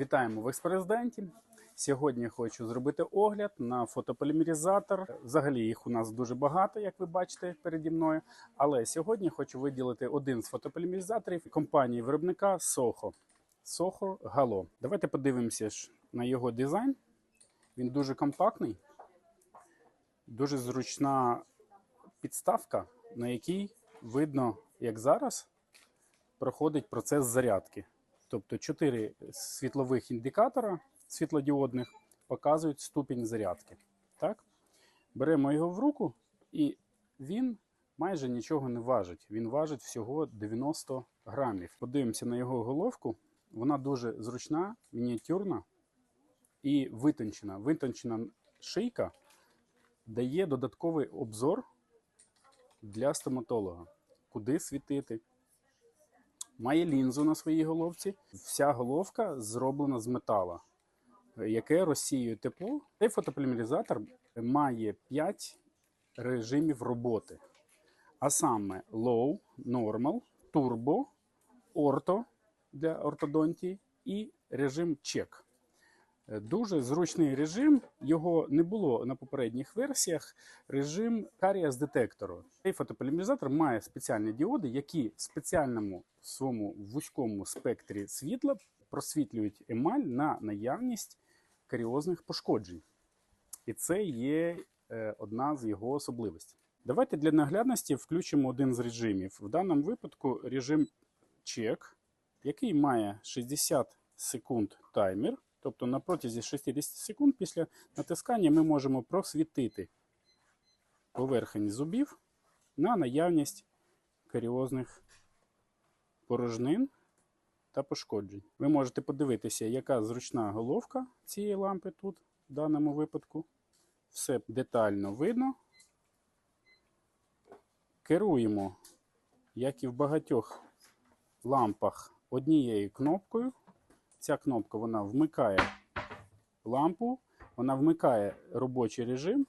Вітаємо в експрезиденті. Сьогодні хочу зробити огляд на фотополімеризатор. Взагалі їх у нас дуже багато, як ви бачите переді мною. Але сьогодні хочу виділити один з фотополімеризаторів компанії виробника Soho. Soho Galo. Давайте подивимося на його дизайн. Він дуже компактний, дуже зручна підставка, на якій видно, як зараз проходить процес зарядки. Тобто 4 світлових індикатора світлодіодних показують ступінь зарядки. Так? Беремо його в руку, і він майже нічого не важить. Він важить всього 90 грамів. Подивимося на його головку. Вона дуже зручна, мініатюрна і витончена. Витончена шийка дає додатковий обзор для стоматолога, куди світити. Має лінзу на своїй головці. Вся головка зроблена з метала, яке розсіює тепло. Цей фотополімеризатор має 5 режимів роботи. А саме Low, Normal, Turbo, Ortho для ортодонтії і режим Check. Дуже зручний режим. Його не було на попередніх версіях. Режим каріас детектору. Цей фотополімеризатор має спеціальні діоди, які в спеціальному своєму вузькому спектрі світла просвітлюють емаль на наявність каріозних пошкоджень. І це є е, одна з його особливостей. Давайте для наглядності включимо один з режимів. В даному випадку режим чек, який має 60 секунд таймер. Тобто на протязі 60 секунд після натискання ми можемо просвітити поверхень зубів на наявність каріозних порожнин та пошкоджень. Ви можете подивитися, яка зручна головка цієї лампи тут, в даному випадку. Все детально видно. Керуємо, як і в багатьох лампах, однією кнопкою. Ця кнопка вона вмикає лампу, вона вмикає робочий режим.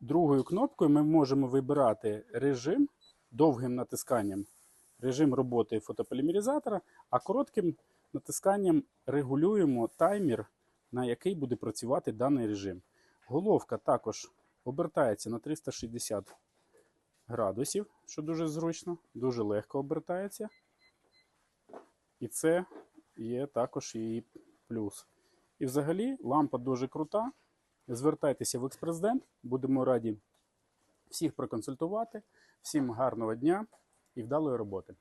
Другою кнопкою ми можемо вибирати режим довгим натисканням, режим роботи фотополімеризатора, а коротким натисканням регулюємо таймер, на який буде працювати даний режим. Головка також обертається на 360 градусів, що дуже зручно, дуже легко обертається. І це є також її плюс. І взагалі лампа дуже крута. Звертайтеся в експрезидент, будемо раді всіх проконсультувати. Всім гарного дня і вдалої роботи.